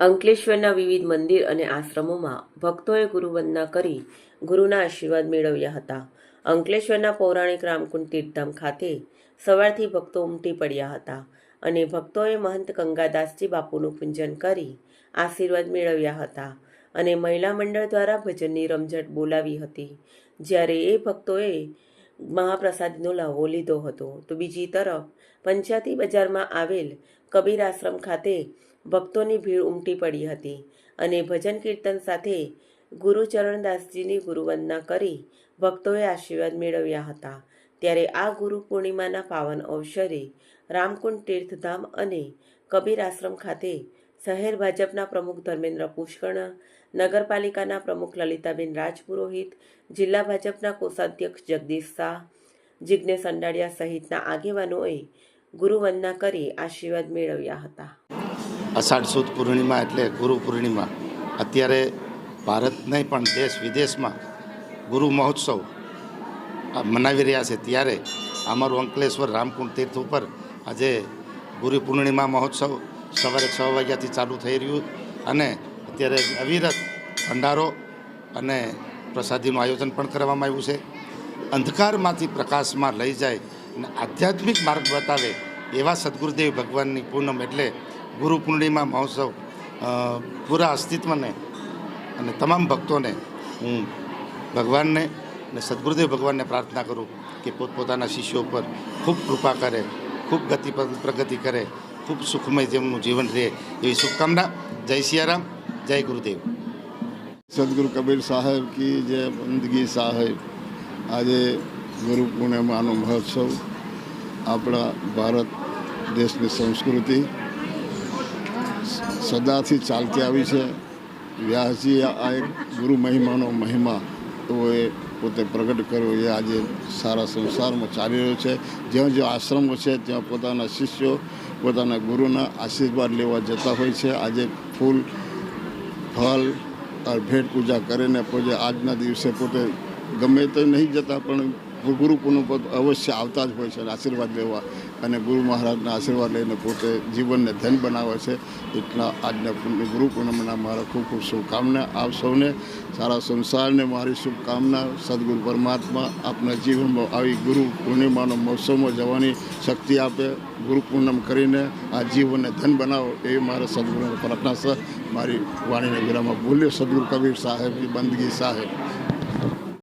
અંકલેશ્વરના વિવિધ મંદિર અને આશ્રમોમાં ભક્તોએ ગુરુવંદના કરી ગુરુના આશીર્વાદ મેળવ્યા હતા. અંકલેશ્વરના પૌરાણિક રામકુંડ તીર્થધામ ખાતે સવારથી ભક્તો ઉમટી પડ્યા હતા અને ભક્તોએ મહંત ગંગાદાસજી બાપુનું પૂજન કરી આશીર્વાદ મેળવ્યા હતા અને મહિલા મંડળ દ્વારા ભજનની રમઝટ બોલાવી હતી. જ્યારે એ ભક્તોએ મહાપ્રસાદનો લહાવો લીધો હતો. તો બીજી તરફ, પંચાયતી બજારમાં આવેલ કબીર આશ્રમ ખાતે ભક્તોની ભીડ ઉમટી પડી હતી અને ભજન કીર્તન સાથે ગુરુચરણદાસજીની ગુરુવંદના કરી ભક્તોએ આશીર્વાદ મેળવ્યા હતા. ત્યારે આ ગુરુ પૂર્ણિમાના પાવન અવસરે રામકુંડ તીર્થધામ અને કબીર આશ્રમ ખાતે શહેર ભાજપના પ્રમુખ ધર્મેન્દ્ર પુષ્કર્ણ નગરપાલિકાના પ્રમુખ લલિતાબેન રાજપુરોહિત, જિલ્લા ભાજપના કોષાધ્યક્ષ જગદીશ શાહ જિજ્ઞેશ અંડાડિયા સહિતના આગેવાનોએ ગુરુવંદના કરી આશીર્વાદ મેળવ્યા હતા. અષાઢ સુદ પૂર્ણિમા એટલે ગુરુ પૂર્ણિમા. અત્યારે ભારત નહીં, પણ દેશ વિદેશમાં ગુરુ મહોત્સવ મનાવી રહ્યા છે. ત્યારે અમારું અંકલેશ્વર રામકુંડ તીર્થ ઉપર આજે ગુરુ પૂર્ણિમા મહોત્સવ સવારે છ વાગ્યાથી ચાલુ થઈ રહ્યું અને અત્યારે અવિરત ભંડારો અને પ્રસાદીનું આયોજન પણ કરવામાં આવ્યું છે. અંધકારમાંથી પ્રકાશમાં લઈ જાય અને આધ્યાત્મિક માર્ગ બતાવે એવા સદગુરુદેવ ભગવાનની પૂનમ એટલે ગુરુ પૂર્ણિમા મહોત્સવ પૂરા અસ્તિત્વને અને તમામ ભક્તોને હું ભગવાનને અને સદગુરુદેવ ભગવાનને પ્રાર્થના કરું કે પોતપોતાના શિષ્યો પર ખૂબ કૃપા કરે, ખૂબ ગતિ પ્રગતિ કરે ખૂબ સુખમય જેમનું જીવન રહે એવી શુભકામના. જય સિયારામ, જય ગુરુદેવ. સદગુરુ કબીર સાહેબ કી જય બંદગી સાહેબ. આજે ગુરુ પૂર્ણિમાનો મહોત્સવ આપણા ભારત દેશની સંસ્કૃતિ સદાથી ચાલતી આવી છે. વ્યાસજી આ એક ગુરુ મહિમાનો મહિમા તો એ પોતે પ્રગટ કર્યો એ આજે સારા સંસારમાં ચાલી રહ્યો છે. જ્યાં જ્યાં આશ્રમો છે, ત્યાં પોતાના શિષ્યો પોતાના ગુરુના આશીર્વાદ લેવા જતા હોય છે. આજે ફૂલ ફળ ભેટ પૂજા કરીને પોતે આજના દિવસે પોતે ગમે તો નહીં જતા, પણ ગુરુ પૂર્ણ પોતે અવશ્ય આવતા જ હોય છે આશીર્વાદ લેવા અને ગુરુ મહારાજના આશીર્વાદ લઈને પોતે જીવનને ધન બનાવે છે એટલા આજના પૂર્ણ- ગુરુ પૂર્ણિમાના મારા ખૂબ ખૂબ શુભકામના આપ સૌને. સારા સંસારને મારી શુભકામના. સદગુરુ પરમાત્મા આપના જીવનમાં આવી ગુરુ પૂર્ણિમાનો મહોત્સવમાં જવાની શક્તિ આપે. ગુરુ પૂર્ણમ કરીને આ જીવનને ધન બનાવો એ મારા સદગુરુને પ્રાર્થના છે. મારી વાણીને વિરામમાં બોલ્યો સદગુરુ કબીર સાહેબની બંદગી સાહેબ.